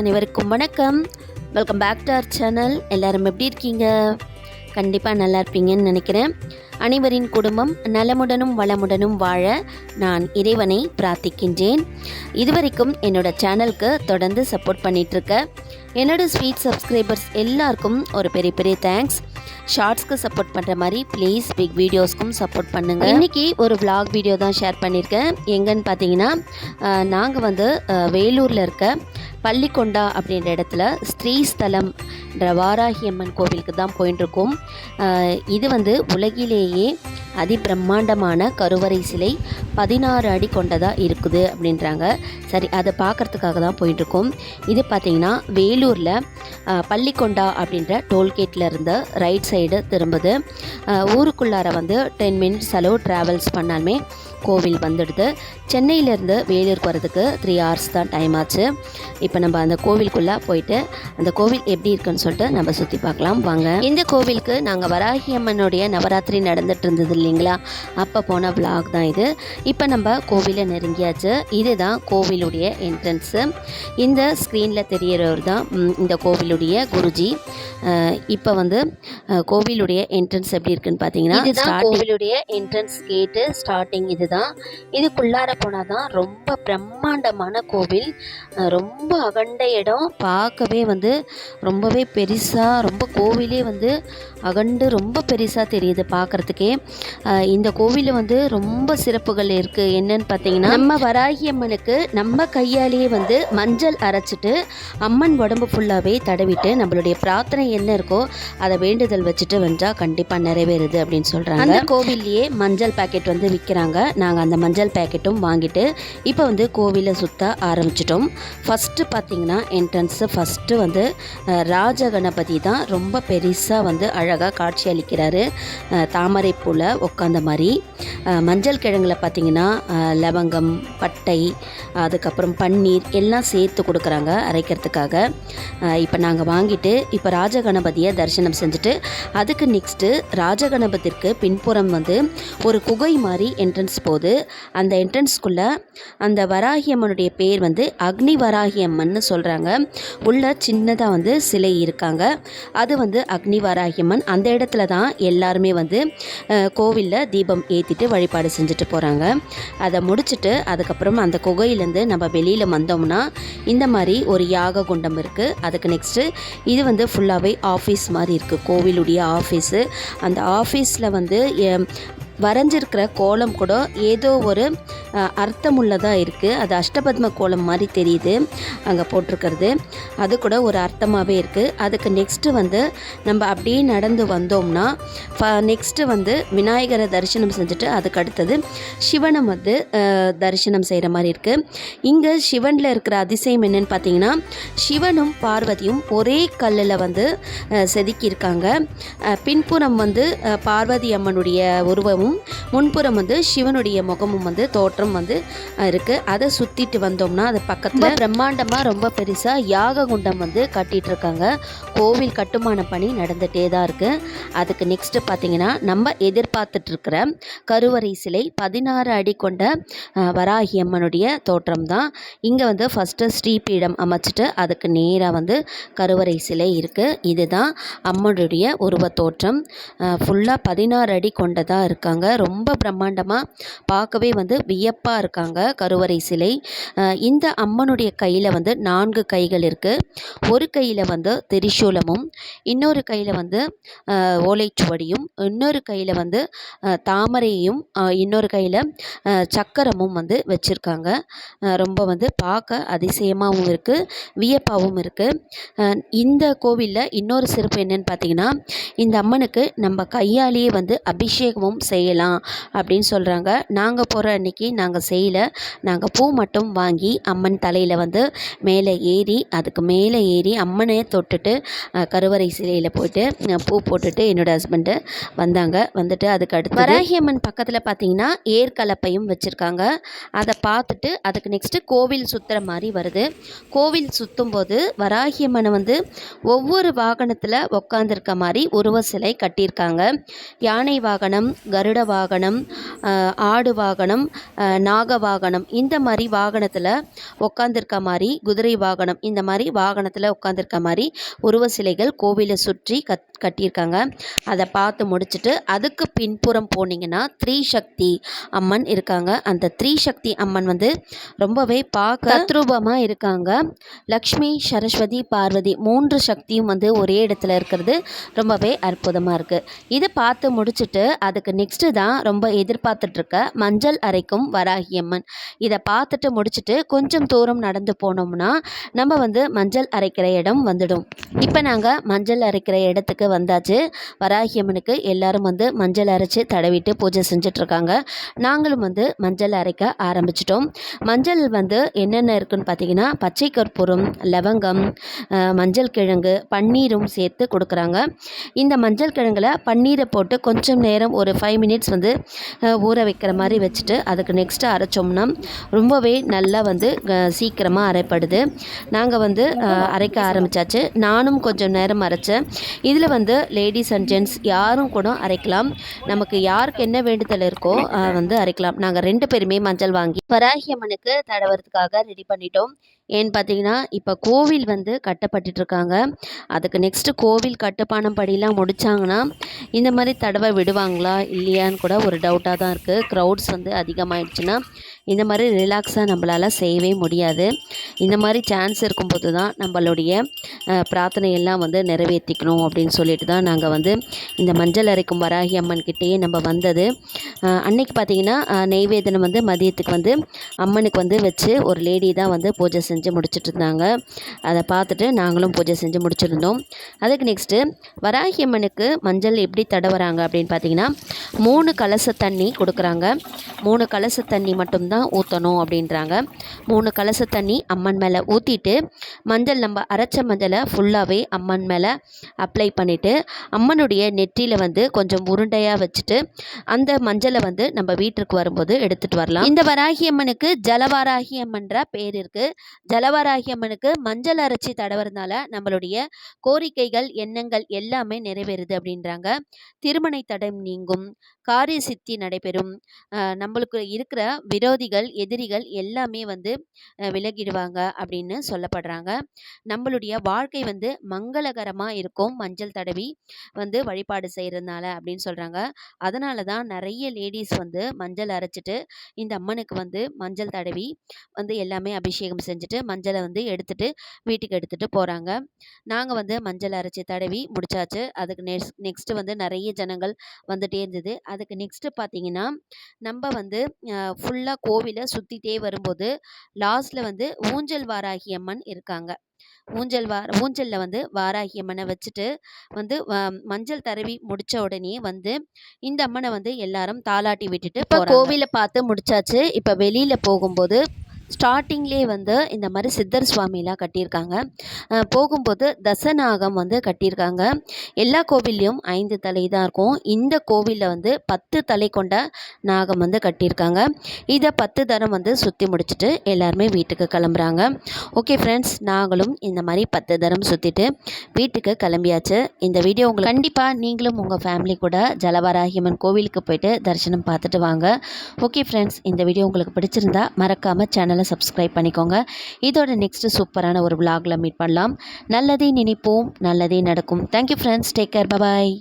அனைவருக்கும் வணக்கம். Welcome back to our channel எல்லோரும் எப்படி இருக்கீங்க? கண்டிப்பாக நல்லா இருப்பீங்கன்னு நினைக்கிறேன். அனைவரின் குடும்பம் நலமுடனும் வளமுடனும் வாழ நான் இறைவனை பிரார்த்திக்கின்றேன். இதுவரைக்கும் என்னோட சேனலுக்கு தொடர்ந்து சப்போர்ட் பண்ணிகிட்ருக்க என்னோட ஸ்வீட் சப்ஸ்கிரைபர்ஸ் எல்லாருக்கும் ஒரு பெரிய பெரிய தேங்க்ஸ் ஷார்ட்ஸ்க்கு சப்போர்ட் பண்ணுற மாதிரி ப்ளீஸ் பிக் வீடியோஸ்க்கும் சப்போர்ட் பண்ணுங்கள் இன்றைக்கி ஒரு vlog வீடியோ தான் ஷேர் பண்ணியிருக்கேன் எங்கன்னு பார்த்தீங்கன்னா நாங்கள் வந்து வேலூரில் இருக்க பள்ளிக்கொண்டா அப்படின்ற இடத்துல ஸ்ரீஸ்தலம் என்ற வாராகி அம்மன் கோவிலுக்கு தான் போயின்ட்டுருக்கோம் அஹ், இது வந்து உலகிலேயே அதி பிரம்மாண்டமான கருவறை சிலை பதினாறு அடி கொண்டதாக இருக்குது அப்படின்றாங்க. சரி அதை பார்க்கறதுக்காக தான் போயிட்டுருக்கோம். இது பார்த்திங்கன்னா வேலூரில் பள்ளிக்கொண்டா அப்படின்ற டோல்கேட்டில் இருந்து ரைட் சைடு திரும்புது. ஊருக்குள்ளார வந்து டென் மினிட்ஸ் அளவு ட்ராவல்ஸ் பண்ணாலுமே கோவில் வந்துடுது. சென்னையிலேருந்து வேலூருக்கு வரதுக்கு த்ரீ ஹவர்ஸ் தான் டைம் ஆச்சு. இப்போ நம்ம அந்த கோவிலுக்குள்ளே போயிட்டு அந்த கோவில் எப்படி இருக்குன்னு சொல்லிட்டு நம்ம சுற்றி பார்க்கலாம். வாங்க. இந்த கோவிலுக்கு நாங்கள் வராகி அம்மனுடைய நவராத்திரி நடந்துட்டு இருந்தது இல்லைங்களா அப்போ போன vlog தான் இது. இப்போ நம்ம கோவிலை நெருங்கியாச்சு. இதுதான் கோவிலுடைய என்ட்ரன்ஸு இந்த ஸ்க்ரீனில் தெரியறவர் தான் இந்த கோவிலுடைய குருஜி. இப்போ வந்து கோவிலுடைய என்ட்ரன்ஸ் எப்படி இருக்குன்னு பார்த்தீங்கன்னா இதுதான் கோவிலுடைய என்ட்ரன்ஸ் கேட்டு ஸ்டார்டிங் இதுதான். இதுக்குள்ளார போனால் தான் ரொம்ப பிரம்மாண்டமான கோவில். ரொம்ப அகண்ட இடம். பார்க்கவே வந்து ரொம்பவே பெருசாக ரொம்ப கோவிலே வந்து அகண்டு ரொம்ப பெருசாக தெரியுது பார்க்குறதுக்கே. இந்த கோவிலில் வந்து ரொம்ப சிறப்புகள் இருக்குது என்னன்னு பார்த்தீங்கன்னா நம்ம வராகி அம்மனுக்கு நம்ம கையாலேயே வந்து மஞ்சள் அரைச்சிட்டு அம்மன் உடம்பு ஃபுல்லாகவே தடவிட்டு நம்மளுடைய பிரார்த்தனை என்ன இருக்கோ அதை வேண்டுதல் வச்சுட்டு வந்தால் கண்டிப்பாக நிறைவேறுது அப்படின்னு சொல்கிறாங்க அந்த கோவில்லையே மஞ்சள் பாக்கெட் வந்து விற்கிறாங்க நாங்கள் அந்த மஞ்சள் பாக்கெட்டும் வாங்கிட்டு இப்போ வந்து கோவிலை சுற்ற ஆரம்பிச்சிட்டோம். ஃபஸ்ட்டு பார்த்தீங்கன்னா என்ட்ரன்ஸு ஃபஸ்ட்டு வந்து ராஜ கணபதி தான் ரொம்ப பெருசாக வந்து அழகாக காட்சி அளிக்கிறாரு. தாமரை பூவில் உட்காந்த மாதிரி. மஞ்சள் கிழங்குல பார்த்தீங்கன்னா லவங்கம் பட்டை அதுக்கப்புறம் பன்னீர் எல்லாம் சேர்த்து கொடுக்குறாங்க அரைக்கிறதுக்காக. இப்போ நாங்கள் வாங்கிட்டு இப்போ ராஜகணபதியை தரிசனம் செஞ்சுட்டு அதுக்கு நெக்ஸ்ட்டு ராஜகணபதிற்கு பின்புறம் வந்து ஒரு குகை மாதிரி என்ட்ரன்ஸ் போகுது அந்த என்ட்ரன்ஸ்குள்ளே அந்த வராகி அம்மனுடைய பேர் வந்து அக்னி வராகி அம்மன்னு சொல்கிறாங்க உள்ள சின்னதாக வந்து சிலை இருக்காங்க. அது வந்து அக்னி வராகியம்மன். அந்த இடத்துல தான் எல்லாருமே வந்து கோ கோவிலில் தீபம் ஏற்றிட்டு வழிபாடு செஞ்சுட்டு போகிறாங்க அதை முடிச்சுட்டு அதுக்கப்புறம் அந்த குகையிலேருந்து நம்ம வெளியில் வந்தோம்னா இந்த மாதிரி ஒரு யாக குண்டம் இருக்குது அதுக்கு நெக்ஸ்ட்டு இது வந்து ஃபுல்லாகவே ஆஃபீஸ் மாதிரி இருக்குது கோவிலுடைய ஆஃபீஸு அந்த ஆஃபீஸில் வந்து எ- வரைஞ்சிருக்கிற கோலம் கூட ஏதோ ஒரு அர்த்தமுள்ளதாக இருக்குது அது அஷ்டபத்ம கோலம் மாதிரி தெரியுது. அங்கே போட்டிருக்கிறது. அது கூட ஒரு அர்த்தமாகவே இருக்குது அதுக்கு நெக்ஸ்ட்டு வந்து நம்ம அப்படியே நடந்து வந்தோம்னா நெக்ஸ்ட்டு வந்து விநாயகரை தரிசனம் செஞ்சுட்டு அதுக்கு அடுத்தது சிவனை வந்து தரிசனம் செய்கிற மாதிரி இருக்குது இங்கே சிவனில் இருக்கிற அதிசயம் என்னென்னு பார்த்தீங்கன்னா சிவனும் பார்வதியும் ஒரே கல்லில் வந்து செதுக்கியிருக்காங்க. பின்புறம் வந்து பார்வதி அம்மனுடைய உருவமும் முன்புறம் வந்து சிவனுடைய முகமும் வந்து தோட்டம் தோற்றம் வந்து இருக்குது அதை சுற்றிட்டு வந்தோம்னா அது பக்கத்தில் பிரம்மாண்டமாக ரொம்ப பெருசாக யாக குண்டம் வந்து கட்டிட்டு இருக்காங்க கோவில் கட்டுமான பணி நடந்துகிட்டே தான் இருக்குது அதுக்கு நெக்ஸ்ட்டு பார்த்தீங்கன்னா நம்ம எதிர்பார்த்துட்டு இருக்கிற கருவறை சிலை பதினாறு அடி கொண்ட வராகி அம்மனுடைய தோற்றம் தான். இங்கே வந்து ஃபஸ்ட்டு ஸ்ரீபீடம் அமைச்சிட்டு அதுக்கு நேராக வந்து கருவறை சிலை இருக்குது இதுதான் அம்மனுடைய உருவத் தோற்றம். ஃபுல்லாக பதினாறு அடி கொண்டதாக இருக்காங்க. ரொம்ப பிரம்மாண்டமாக பார்க்கவே வந்து ஐயப்பா இருக்காங்க கருவறை சிலை. இந்த அம்மனுடைய கையில் வந்து நான்கு கைகள் இருக்குது ஒரு கையில் வந்து திரிசூலமும் இன்னொரு கையில் வந்து ஓலைச்சுவடியும் இன்னொரு கையில் வந்து தாமரையும் இன்னொரு கையில் சக்கரமும் வந்து வச்சுருக்காங்க. ரொம்ப வந்து பார்க்க அதிசயமாகவும் இருக்குது வியப்பாகவும் இருக்குது இந்த கோவிலில் இன்னொரு சிறப்பு என்னன்னு பார்த்தீங்கன்னா இந்த அம்மனுக்கு நம்ம கையாலேயே வந்து அபிஷேகமும் செய்யலாம் அப்படின்னு சொல்கிறாங்க நாங்கள் போகிற அன்னைக்கு நாங்கள் செய்யலை. நாங்கள் பூ மட்டும் வாங்கி அம்மன் தலையில் வந்து மேலே ஏறி அதுக்கு மேலே ஏறி அம்மனே தொட்டுட்டு கருவறை சிலையில் போயிட்டு பூ போட்டுட்டு என்னோட ஹஸ்பண்டு வந்தாங்க. வந்துட்டு அதுக்கு அடுத்து வராகி அம்மன் பக்கத்தில் பார்த்தீங்கன்னா ஏற்கலப்பையும் வச்சுருக்காங்க. அதை பார்த்துட்டு அதுக்கு நெக்ஸ்ட்டு கோவில் சுற்றுற மாதிரி வருது. கோவில் சுற்றும் போது வராகி அம்மனை வந்து ஒவ்வொரு வாகனத்தில் உட்காந்துருக்க மாதிரி உருவ சிலை கட்டியிருக்காங்க. யானை வாகனம் கருட வாகனம் ஆடு வாகனம் நாக வாகனம் இந்த மாதிரி வாகனத்தில் உட்காந்துருக்க மாதிரி குதிரை வாகனம் இந்த மாதிரி வாகனத்தில் உட்காந்துருக்க மாதிரி உருவ சிலைகள் கோவிலை சுற்றி கட் கட்டியிருக்காங்க. அதை பார்த்து முடிச்சுட்டு அதுக்கு பின்புறம் போனீங்கன்னா த்ரீ சக்தி அம்மன் இருக்காங்க. அந்த த்ரீ சக்தி அம்மன் வந்து ரொம்பவே பார்க்க தத்ரூபமாக இருக்காங்க. லக்ஷ்மி சரஸ்வதி பார்வதி மூன்று சக்தியும் வந்து ஒரே இடத்துல இருக்கிறது ரொம்பவே அற்புதமாக இருக்குது இதை பார்த்து முடிச்சுட்டு அதுக்கு நெக்ஸ்ட்டு தான் ரொம்ப எதிர்பார்த்துட்ருக்க மஞ்சள் அறைக்கும் வராகி அம்மன். இதை பார்த்துட்டு முடிச்சுட்டு கொஞ்சம் தூரம் நடந்து போனோம்னா நம்ம வந்து மஞ்சள் அரைக்கிற இடம் வந்துடும். இப்போ நாங்கள் மஞ்சள் அரைக்கிற இடத்துக்கு வந்தாச்சு. வராகி அம்மனுக்கு எல்லாரும் வந்து மஞ்சள் அரைச்சி தடவிட்டு பூஜை செஞ்சிட்ருக்காங்க. நாங்களும் வந்து மஞ்சள் அரைக்க ஆரம்பிச்சிட்டோம். மஞ்சள் வந்து என்னென்ன இருக்குன்னு பார்த்தீங்கன்னா பச்சை கற்பூரம் லவங்கம் மஞ்சள் கிழங்கு பன்னீரும் சேர்த்து கொடுக்குறாங்க. இந்த மஞ்சள் கிழங்குல பன்னீரை போட்டு கொஞ்சம் நேரம் ஒரு ஃபைவ் மினிட்ஸ் வந்து ஊற வைக்கிற மாதிரி வச்சுட்டு அதுக்கு நெக்ஸ்ட்டு அரைச்சோம்னா ரொம்பவே நல்லா வந்து சீக்கிரமாக அரைப்படுது. நாங்கள் வந்து அரைக்க ஆரம்பித்தாச்சு நானும் கொஞ்சம் நேரம் அரைச்சேன். இதில் வந்து லேடிஸ் அண்ட் ஜென்ட்ஸ் யாரும் கூட அரைக்கலாம். நமக்கு யாருக்கு என்ன வேண்டுதல் இருக்கோ வந்து அரைக்கலாம். நாங்கள் ரெண்டு பேருமே மஞ்சள் வாங்கி வராகி அம்மனுக்கு தடவறதுக்காக ரெடி பண்ணிட்டோம். ஏன்னு பார்த்தீங்கன்னா இப்போ கோவில் வந்து கட்டப்பட்டுட்ருக்காங்க. அதுக்கு நெக்ஸ்ட்டு கோவில் கட்டுப்பானம் படிலாம் முடித்தாங்கன்னா இந்த மாதிரி தடவை விடுவாங்களா இல்லையான்னு கூட ஒரு டவுட்டாக தான் இருக்குது க்ரௌட்ஸ் வந்து அதிகமாயிடுச்சுன்னா இந்த மாதிரி ரிலாக்ஸாக நம்மளால் செய்யவே முடியாது. இந்த மாதிரி சான்ஸ் இருக்கும்போது தான் நம்மளுடைய பிரார்த்தனையெல்லாம் வந்து நிறைவேற்றிக்கணும் அப்படின்னு சொல்லிட்டு தான் நாங்கள் வந்து இந்த மஞ்சள் அரைக்கும் வராகி அம்மன் கிட்டேயே நம்ம வந்தது. அன்னைக்கு பார்த்தீங்கன்னா நெய்வேதனம் வந்து மதியத்துக்கு வந்து அம்மனுக்கு வந்து வச்சு ஒரு லேடி தான் வந்து பூஜை செஞ்சு முடிச்சுட்டு இருந்தாங்க. அதை பார்த்துட்டு நாங்களும் பூஜை செஞ்சு முடிச்சிருந்தோம். அதுக்கு நெக்ஸ்ட்டு வராகி அம்மனுக்கு மஞ்சள் எப்படி தடவுறாங்க அப்படின்னு பார்த்தீங்கன்னா மூணு கலச தண்ணி கொடுக்குறாங்க. மூணு கலச தண்ணி மட்டும் மட்டும்தான் ஊற்றணும் அப்படின்றாங்க. மூணு கலச தண்ணி அம்மன் மேலே ஊற்றிட்டு மஞ்சள் நம்ம அரைச்ச மஞ்சளை ஃபுல்லாகவே அம்மன் மேலே அப்ளை பண்ணிவிட்டு அம்மனுடைய நெற்றியில் வந்து கொஞ்சம் உருண்டையாக வச்சுட்டு அந்த மஞ்சளை வந்து நம்ம வீட்டிற்கு வரும்போது எடுத்துகிட்டு வரலாம். இந்த வராகி அம்மனுக்கு ஜலவாராகி அம்மன்ற பேர் இருக்குது ஜலவாராகி அம்மனுக்கு மஞ்சள் அரைச்சி தடவுறதுனால நம்மளுடைய கோரிக்கைகள் எண்ணங்கள் எல்லாமே நிறைவேறுது அப்படின்றாங்க. திருமண தடம் நீங்கும். காரிய சித்தி நடைபெறும் நம்மளுக்கு இருக்கிற விரோதிகள் எதிரிகள் எல்லாமே வந்து விலகிடுவாங்க அப்படின்னு சொல்லப்படுறாங்க. நம்மளுடைய வாழ்க்கை வந்து மங்களகரமாக இருக்கும். மஞ்சள் தடவி வந்து வழிபாடு செய்கிறதுனால அப்படின்னு சொல்கிறாங்க அதனால தான் நிறைய லேடிஸ் வந்து மஞ்சள் அரைச்சிட்டு இந்த அம்மனுக்கு வந்து மஞ்சள் தடவி வந்து எல்லாமே அபிஷேகம் செஞ்சுட்டு மஞ்சளை வந்து எடுத்துட்டு வீட்டுக்கு எடுத்துகிட்டு போகிறாங்க நாங்கள் வந்து மஞ்சள் அரைச்சி தடவி முடிச்சாச்சு. அதுக்கு நெக்ஸ்ட் நெக்ஸ்ட்டு வந்து நிறைய ஜனங்கள் வந்துகிட்டே இருந்தது. அதுக்கு நெக்ஸ்ட்டு பார்த்தீங்கன்னா நம்ம வந்து ஃபுல்லாக கோவிலை சுற்றிட்டே வரும்போது லாஸ்ட்டில் வந்து ஊஞ்சல் வாராகி அம்மன் இருக்காங்க. ஊஞ்சல் வா ஊஞ்சலில் வந்து வாராகி அம்மனை வச்சுட்டு வந்து மஞ்சள் தடவி முடிச்ச உடனே வந்து இந்த அம்மனை வந்து எல்லாரும் தாலாட்டி விட்டுட்டு இப்போ கோவிலை பார்த்து முடிச்சாச்சு. இப்போ வெளியில் போகும்போது ஸ்டார்டிங்லேயே வந்து இந்த மாதிரி சித்தர் சுவாமிலாம் கட்டியிருக்காங்க. போகும்போது தசநாகம் வந்து கட்டியிருக்காங்க. எல்லா கோவில்லையும் ஐந்து தலை தான் இருக்கும். இந்த கோவிலில் வந்து பத்து தலை கொண்ட நாகம் வந்து கட்டியிருக்காங்க. இதை பத்து தரம் வந்து சுற்றி முடிச்சுட்டு எல்லாருமே வீட்டுக்கு கிளம்புறாங்க. ஓகே ஃப்ரெண்ட்ஸ் நாங்களும் இந்த மாதிரி பத்து தரம் சுற்றிட்டு வீட்டுக்கு கிளம்பியாச்சு. இந்த வீடியோ உங்களுக்கு கண்டிப்பாக நீங்களும் உங்கள் ஃபேமிலி கூட ஜலவராகியம்மன் கோவிலுக்கு போயிட்டு தரிசனம் பார்த்துட்டு வாங்க. ஓகே ஃப்ரெண்ட்ஸ் இந்த வீடியோ உங்களுக்கு பிடிச்சிருந்தா மறக்காமல் சேனலை சப்ஸ்கிரைப் பண்ணிக்கோங்க. இதோட நெக்ஸ்ட்டு சூப்பரான ஒரு விளாகில் மீட் பண்ணலாம். நல்லதே நினைப்போம் நல்லதே நடக்கும். Thank you friends take care bye bye